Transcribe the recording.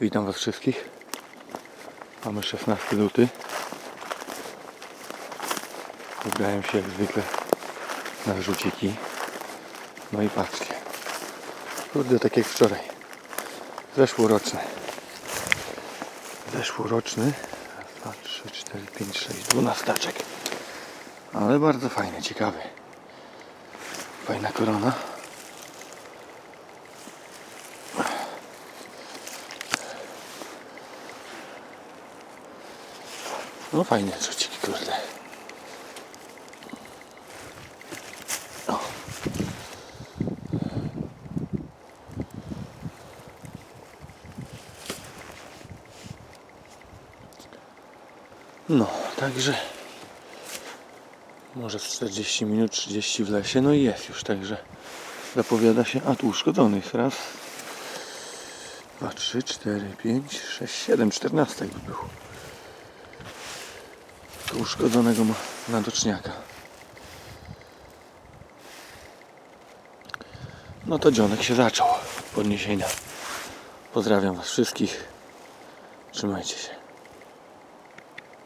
Witam Was wszystkich. Mamy 16 luty. Wybrałem się jak zwykle na rzuciki. No i patrzcie. Kurde, tak jak wczoraj. Zeszłoroczny. Zeszłoroczny. Raz, dwa, trzy, cztery, pięć, sześć, dwunastaczek. Ale bardzo fajny, ciekawy. Fajna korona. No fajne rzuciki, kurde. No, także może z 40 minut, 30 w lesie, no i jest już, także zapowiada się, a tu uszkodzonych, raz, dwa, trzy, cztery, pięć, sześć, siedem, czternastek by było uszkodzonego nadoczniaka. No to dzionek się zaczął podniesienia. Pozdrawiam Was wszystkich. Trzymajcie się.